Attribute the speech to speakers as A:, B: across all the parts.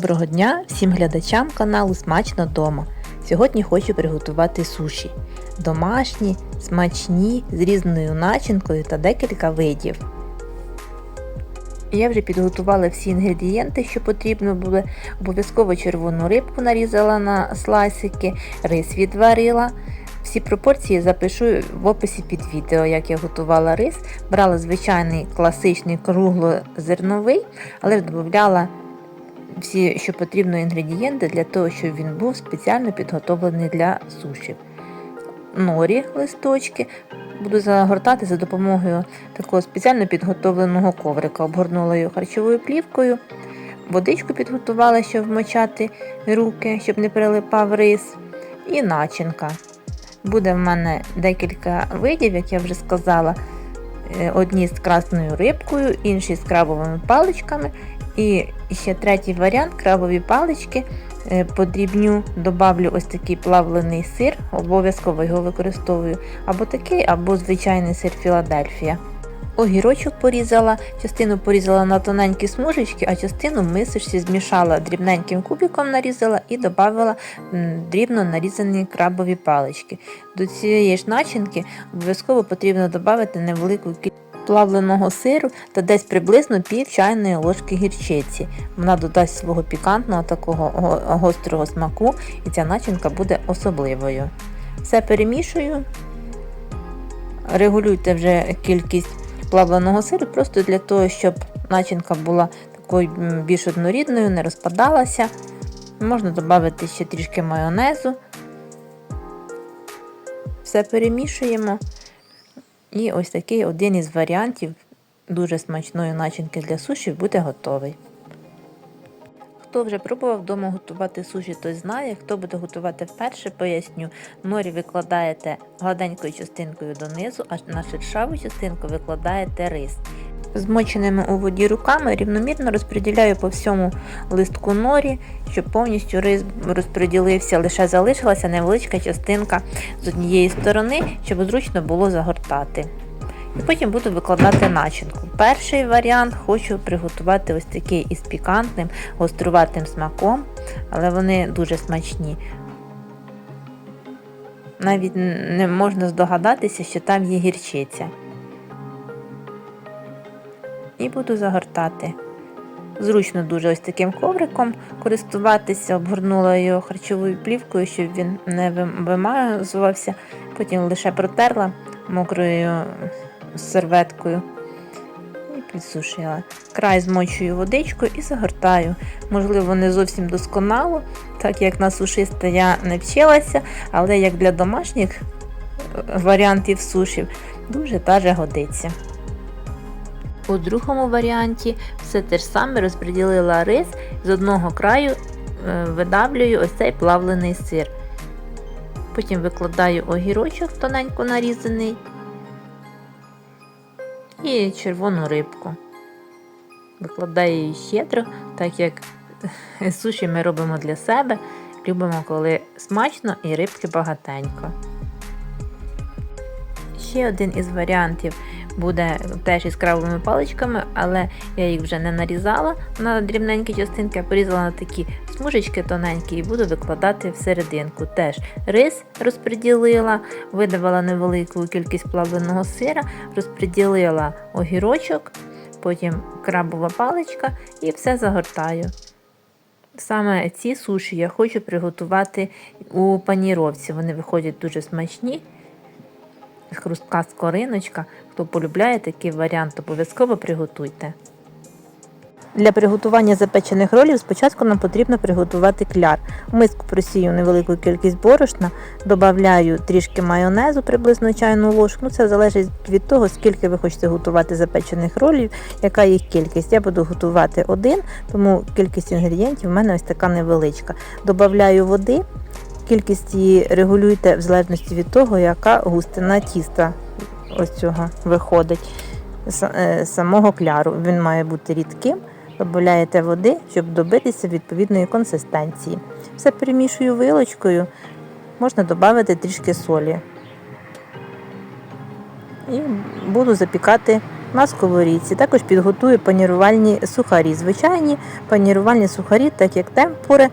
A: Доброго дня всім глядачам каналу Смачно дома. Сьогодні хочу приготувати суші. Домашні, смачні, з різною начинкою та декілька видів. Я вже підготувала всі інгредієнти, що потрібно було. Обов'язково червону рибку нарізала на слайсики, рис відварила. Всі пропорції запишу в описі під відео, як я готувала рис. Брала звичайний класичний круглозерновий, але додавала всі, що потрібно інгредієнти для того, щоб він був спеціально підготовлений для суші. Норі листочки буду загортати за допомогою такого спеціально підготовленого коврика. Обгорнула його харчовою плівкою, водичку підготувала, щоб вмочати руки, щоб не прилипав рис, і начинка. Буде в мене декілька видів, як я вже сказала. Е, Одні з красною рибкою, інші з крабовими паличками. І ще третій варіант крабові палички. Е, Подрібню добавлю ось такий плавлений сир, обов'язково його використовую. Або такий, або звичайний сир Філадельфія. Огірочок порізала, частину порізала на тоненькі смужечки, а частину мисочці змішала дрібненьким кубиком нарізала і додала дрібно нарізані крабові палички. До цієї ж начинки обов'язково потрібно додати невелику кількість плавленого сиру та десь приблизно пів чайної ложки гірчиці. Вона додасть свого пікантного такого гострого смаку, і ця начинка буде особливою. Все перемішую. Регулюйте вже кількість плавленого сиру, просто для того, щоб начинка була такою більш однорідною, не розпадалася. Можна додати ще трішки майонезу. Все перемішуємо. І ось такий один із варіантів дуже смачної начинки для суші буде готовий. Хто вже пробував вдома готувати суші, той знає. Хто буде готувати вперше, поясню. Норі викладаєте гладенькою частинкою донизу, а на шершаву частинку викладаєте рис. Змоченими у воді руками рівномірно розподіляю по всьому листку норі, щоб повністю рис розподілився, лише залишилася невеличка частинка з однієї сторони, щоб зручно було загортати. І потім буду викладати начинку. Перший варіант хочу приготувати ось такий із пікантним, гоструватим смаком, але вони дуже смачні. Навіть не можна здогадатися, що там є гірчиця. І буду загортати. Зручно дуже ось таким ковриком користуватися, обгорнула його харчовою плівкою, щоб він не вимазувався. Потім лише протерла мокрою серветкою і підсушила. Край змочую водичкою і загортаю. Можливо, не зовсім досконало, так як на сушиста я не вчилася, але як для домашніх е, варіантів сушів дуже даже годиться. У другому варіанті все те ж саме розподілила рис з одного краю е, видавлюю ось цей плавлений сир. Потім викладаю огірочок тоненько нарізаний і червону рибку. Викладаю її щедро, так як суші ми робимо для себе. Любимо, коли смачно і рибки багатенько. Ще один із варіантів буде теж із крабовими паличками, але я їх вже не нарізала на дрібненькі частинки, а порізала на такі смужечки тоненькі і буду викладати всерединку. Теж рис розподілила, видавала невелику кількість плавленого сира, розподілила огірочок, потім крабова паличка і все загортаю. Саме ці суші я хочу приготувати у паніровці. Вони виходять дуже смачні хрустка скориночка. Хто полюбляє такий варіант, обов'язково приготуйте. Для приготування запечених ролів спочатку нам потрібно приготувати кляр. В миску просію невелику кількість борошна, додаю трішки майонезу, приблизно чайну ложку. Ну, це залежить від того, скільки ви хочете готувати запечених ролів, яка їх кількість. Я буду готувати один, тому кількість інгредієнтів в мене ось така невеличка. Додаю води, кількість її регулюйте в залежності від того, яка густина тіста ось цього виходить з е, самого кляру. Він має бути рідким. Додаєте води, щоб добитися відповідної консистенції. Все перемішую вилочкою, можна додати трішки солі. І буду запікати на сковорідці. Також підготую панірувальні сухарі. Звичайні панірувальні сухарі, так як темпури,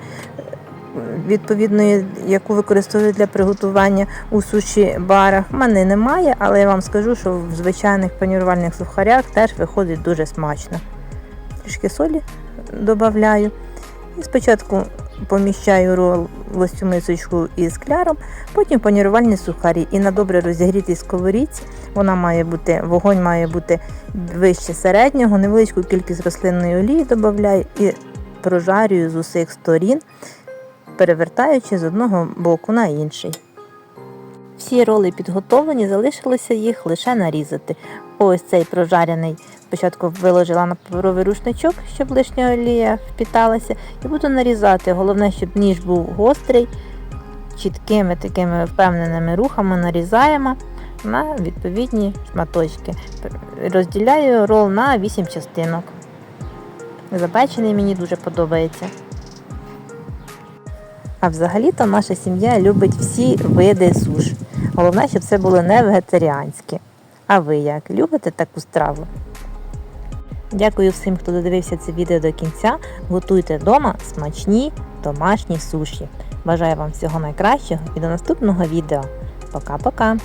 A: відповідної, яку використовую для приготування у суші барах. У мене немає, але я вам скажу, що в звичайних панірувальних сухарях теж виходить дуже смачно. Трішки солі додаю. І спочатку поміщаю рол в цю мисочку із кляром, потім панірувальні сухарі. І на добре розігрітій сковорідці вона має бути, вогонь має бути вище середнього, невеличку кількість рослинної олії додаю і прожарюю з усіх сторін, перевертаючи з одного боку на інший. Всі роли підготовлені, залишилося їх лише нарізати. Ось цей прожарений спочатку виложила на паперовий рушничок, щоб лишня олія впіталася, і буду нарізати. Головне, щоб ніж був гострий, чіткими такими впевненими рухами нарізаємо на відповідні шматочки. Розділяю рол на 8 частинок. Запечений мені дуже подобається. А взагалі-то наша сім'я любить всі види суш. Головне, щоб це було не вегетаріанське. А ви як? Любите таку страву? Дякую всім, хто додивився це відео до кінця. Готуйте вдома смачні домашні суші. Бажаю вам всього найкращого і до наступного відео. Пока-пока!